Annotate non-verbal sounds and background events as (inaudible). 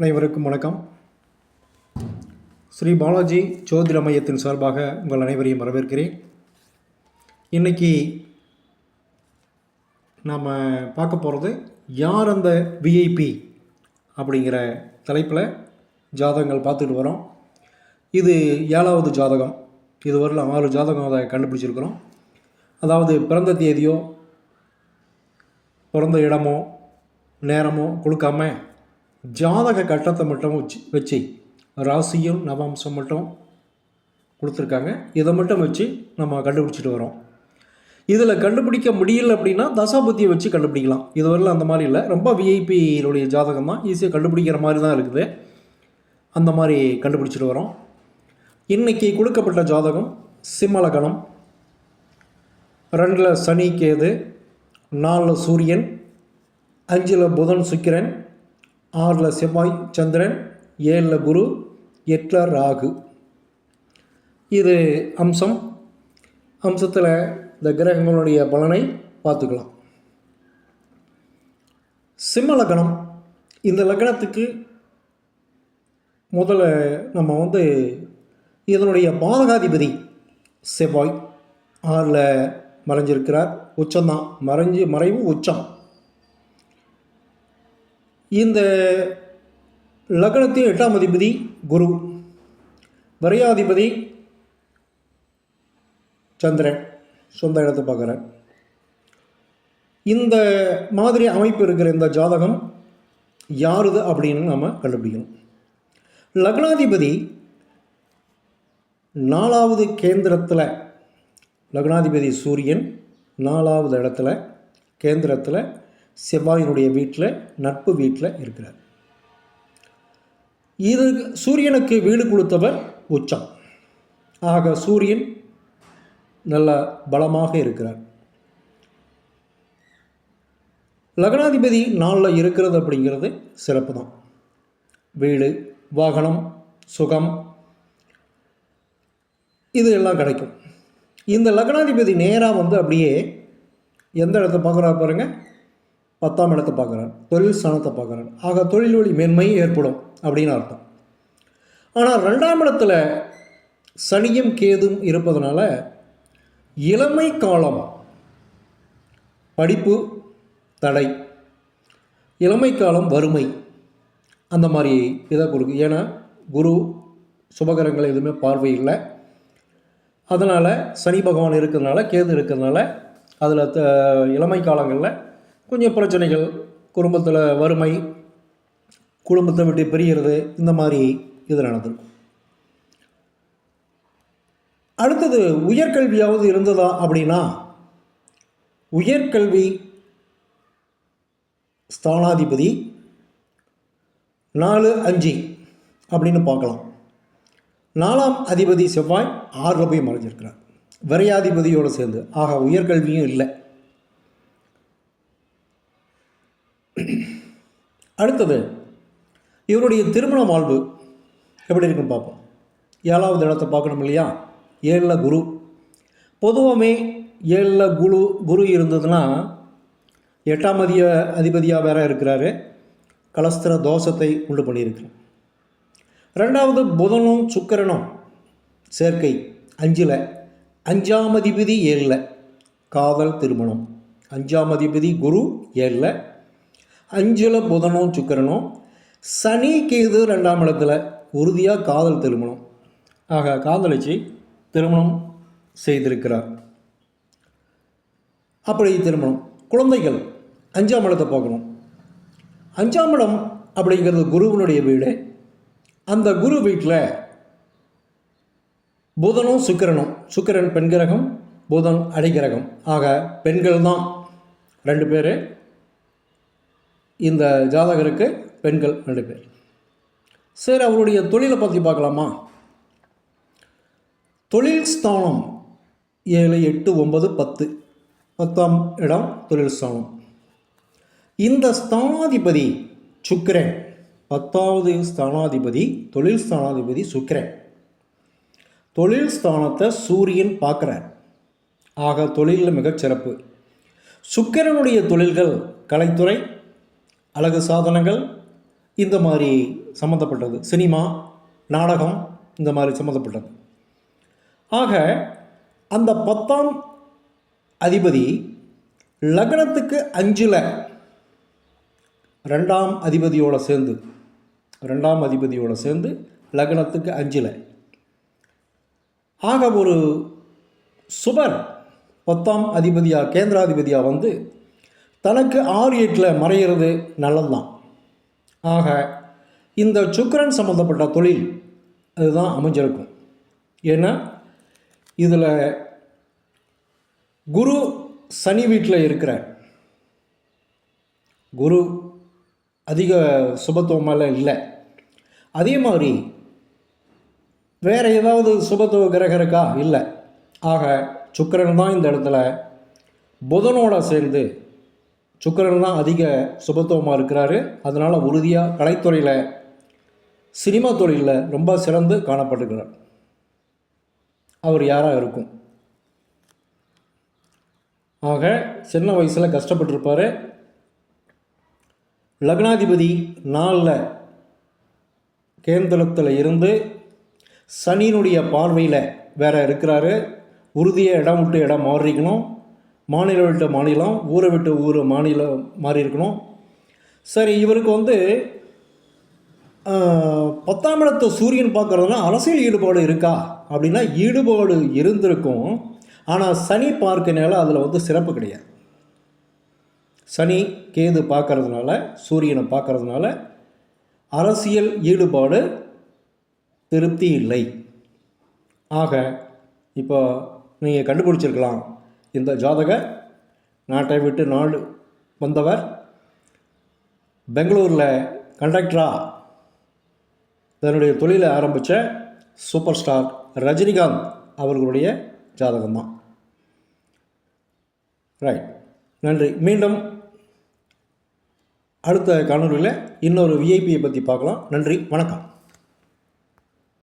அனைவருக்கும் வணக்கம். ஸ்ரீ பாலாஜி ஜோதிட மையத்தின் சார்பாக உங்கள் அனைவரையும் வரவேற்கிறேன். இன்னைக்கு நாம் பார்க்க போகிறது யார் அந்த விஐபி அப்படிங்கிற தலைப்பில் ஜாதகங்கள் பார்த்துட்டு வரோம். இது ஏழாவது ஜாதகம். இதுவரையில் ஆறு ஜாதகம் அதை கண்டுபிடிச்சிருக்கிறோம். அதாவது பிறந்த தேதியோ பிறந்த இடமோ நேரமோ கொடுக்காம ஜாதக கட்டத்தை மட்டும் வச்சு வச்சு ராசியும் நவாம்சம் மட்டும் கொடுத்துருக்காங்க. இதை மட்டும் வச்சு நம்ம கண்டுபிடிச்சிட்டு வரோம். இதில் கண்டுபிடிக்க முடியல அப்படின்னா தசாபுத்தியை வச்சு கண்டுபிடிக்கலாம். இதுவரையில் அந்த மாதிரி இல்லை. ரொம்ப விஐபியினுடைய ஜாதகம் தான். ஈஸியாக கண்டுபிடிக்கிற மாதிரி தான் இருக்குது. அந்த மாதிரி கண்டுபிடிச்சிட்டு வரோம். இன்றைக்கி கொடுக்கப்பட்ட ஜாதகம் சிம்மலகணம் ரெண்டில் சனி கேது நாலில் சூரியன் அஞ்சில் புதன் சுக்கிரன் ஆறில் செவ்வாய் சந்திரன் ஏழில் குரு எட்டில் ராகு. இது அம்சம். அம்சத்தில் இந்த கிரகங்களுடைய பலனை பார்த்துக்கலாம். சிம்ம லக்னம். இந்த லக்னத்துக்கு முதல்ல நம்ம வந்து இதனுடைய பாதகாதிபதி செவ்வாய். ஆறில் மறைஞ்சிருக்கிறார். உச்சம்தான். மறைஞ்சு மறைவு உச்சம். இந்த லக்னத்தின் எட்டாம் அதிபதி குரு. வரையாதிபதி சந்திரன். சொந்த இடத்தை பார்க்குறேன். இந்த மாதிரி அமைப்பு இருக்கிற இந்த ஜாதகம் யாருது அப்படின்னு நாம் கண்டுபிடிக்கணும். லக்னாதிபதி நாலாவது கேந்திரத்தில் லக்னாதிபதி சூரியன் நாலாவது இடத்துல கேந்திரத்தில் செவ்வாயினுடைய வீட்டில் நட்பு வீட்டில் இருக்கிறார். இது சூரியனுக்கு வீடு கொடுத்தவர் உச்சம். ஆக சூரியன் நல்ல பலமாக இருக்கிறார். லக்னாதிபதி நாளில் இருக்கிறது அப்படிங்கிறது சிறப்பு தான். வீடு வாகனம் சுகம் இது எல்லாம் கிடைக்கும். இந்த லக்னாதிபதி நேராக வந்து அப்படியே எந்த இடத்த பார்க்குறா பாருங்கள் பத்தாம் இடத்தை பார்க்குறார். தொழில் ஸ்தானத்தை பார்க்குறார். ஆக தொழில் வழி மேன்மை ஏற்படும் அப்படின்னு அர்த்தம். ஆனால் ரெண்டாம் இடத்துல சனியும் கேதும் இருப்பதனால இளமை காலம்? படிப்பு தடை. இளமை காலம் வறுமை. அந்த மாதிரி இதை கொடுக்கும் ஏன்னா குரு சுபகரங்கள் எதுவுமே பார்வை இல்லை. அதனால் சனி பகவான் இருக்கிறதுனால கேது இருக்கிறதுனால அதில் த இளமை காலங்களில் கொஞ்சம் பிரச்சனைகள் குடும்பத்தில் வறுமை குடும்பத்தை விட்டு பிரிகிறது இந்த மாதிரி இது நடந்திருக்கும். அடுத்தது உயர்கல்வியாவது இருந்ததா அப்படின்னா உயர்கல்வி ஸ்தானாதிபதி நாலு அஞ்சு அப்படின்னு பார்க்கலாம். நாலாம் அதிபதி செவ்வாய் ஆறில் போய் மறைஞ்சிருக்கிறார். விரையாதிபதியோடு சேர்ந்து. ஆக உயர்கல்வியும் இல்லை. (clears throat) அடுத்தது இவருடைய திருமண வாழ்வு எப்படி இருக்குன்னு பார்ப்போம். ஏழாவது இடத்தை பார்க்கணும் இல்லையா? ஏழில் குரு. பொதுவாகவே ஏழில் குரு குரு இருந்ததுன்னா எட்டாம் அதிக அதிபதியாக வேற இருக்கிறாரு. கலஸ்திர தோஷத்தை உண்டு பண்ணியிருக்கிறார். ரெண்டாவது புதனும் சுக்கரனும் சேர்க்கை அஞ்சில். அஞ்சாம் அதிபதி ஏழில். காதல் திருமணம். அஞ்சாம் அதிபதி குரு ஏழில். அஞ்சில் புதனும் சுக்கரனும் சனி கேது ரெண்டாம் இடத்துல உறுதியாக காதல் திருமணம். ஆக காதலிச்சு திருமணம் செய்திருக்கிறார். அப்படி திருமணம். குழந்தைகள் அஞ்சாம் இடத்தை பார்க்கணும். அஞ்சாம் இடம் அப்படிங்கிறது குருவினுடைய வீடு. அந்த குரு வீட்டில் புதனும் சுக்கிரனும். சுக்கிரன் பெண் கிரகம் புதன் அடிகிரகம் ஆக பெண்கள் தான் ரெண்டு பேர். இந்த ஜாதகருக்கு பெண்கள் ரெண்டு பேர். சரி அவருடைய தொழிலை பற்றி பார்க்கலாமா? தொழில் ஸ்தானம் ஏழு எட்டு ஒன்பது பத்து. பத்தாம் இடம் தொழில் ஸ்தானம். இந்த ஸ்தானாதிபதி சுக்கிரன். பத்தாவது ஸ்தானாதிபதி தொழில் ஸ்தானாதிபதி சுக்கிரன். தொழில் ஸ்தானத்தை சூரியன் பார்க்குறார். ஆக தொழிலில் மிகச்சிறப்பு சுக்கிரனுடைய தொழில்கள் கலைத்துறை அழகு சாதனங்கள் இந்த மாதிரி சம்மந்தப்பட்டது சினிமா நாடகம் இந்த மாதிரி சம்மந்தப்பட்டது ஆக அந்த பத்தாம் அதிபதி லக்னத்துக்கு அஞ்சில் ரெண்டாம் அதிபதியோடு சேர்ந்து ரெண்டாம் அதிபதியோடு சேர்ந்து லக்னத்துக்கு அஞ்சில். ஆக ஒரு சுபர் பத்தாம் அதிபதியாக கேந்திராதிபதியாக வந்து தனக்கு ஆறு எட்டில் மறையிறது நல்லதுதான். ஆக இந்த சுக்கிரன் சம்மந்தப்பட்ட தொழில் அதுதான் அமைஞ்சிருக்கும். ஏன்னா இதில் குரு சனி வீட்டில் இருக்கிற குரு அதிக சுபத்துவமெல்லாம் இல்லை. அதே மாதிரி வேறு ஏதாவது சுபத்துவ கிரகம் இருக்கா இல்லை. ஆக சுக்கிரன் தான் இந்த இடத்துல புதனோட சேர்ந்து சுக்கரன் தான் அதிக சுபத்துவமாக இருக்கிறாரு. அதனால் உறுதியாக கலைத்துறையில் சினிமா தொழிலில் ரொம்ப சிறந்து காணப்பட்டுக்கிறார் அவர் யாராக இருக்கும்? ஆக சின்ன வயசில் கஷ்டப்பட்டிருப்பார். லக்னாதிபதி நாளில் கேந்திரத்தில் இருந்து சனியினுடைய பார்வையில் வேற இருக்கிறாரு. உறுதியாக இடம் விட்டு இடம் மாறிக்கணும். மாநிலம் விட்ட மாநிலம் ஊரை விட்டு ஊர் மாநிலம் மாறி இருக்கணும். சரி இவருக்கு வந்து பத்தாம் இடத்து சூரியன் பார்க்குறதுனா அரசியல் ஈடுபாடு இருக்கா? அப்படின்னா ஈடுபாடு இருந்திருக்கும். ஆனால் சனி பார்க்கனால அதில் வந்து சிறப்பு கிடையாது. சனி கேது பார்க்கறதுனால சூரியனை பார்க்கறதுனால அரசியல் ஈடுபாடு திருப்தி இல்லை. ஆக இப்போ நீங்கள் கண்டுபிடிச்சிருக்கலாம். இந்த ஜாதகர் நாட்டை விட்டு நாடு வந்தவர் பெங்களூரில் கண்டக்டராக தன்னுடைய தொழிலை ஆரம்பித்த சூப்பர் ஸ்டார் ரஜினிகாந்த் அவர்களுடைய ஜாதகம்தான். ரைட் நன்றி. மீண்டும் அடுத்த காணொலியில் இன்னொரு விஐபியை பற்றி பார்க்கலாம். நன்றி. வணக்கம்.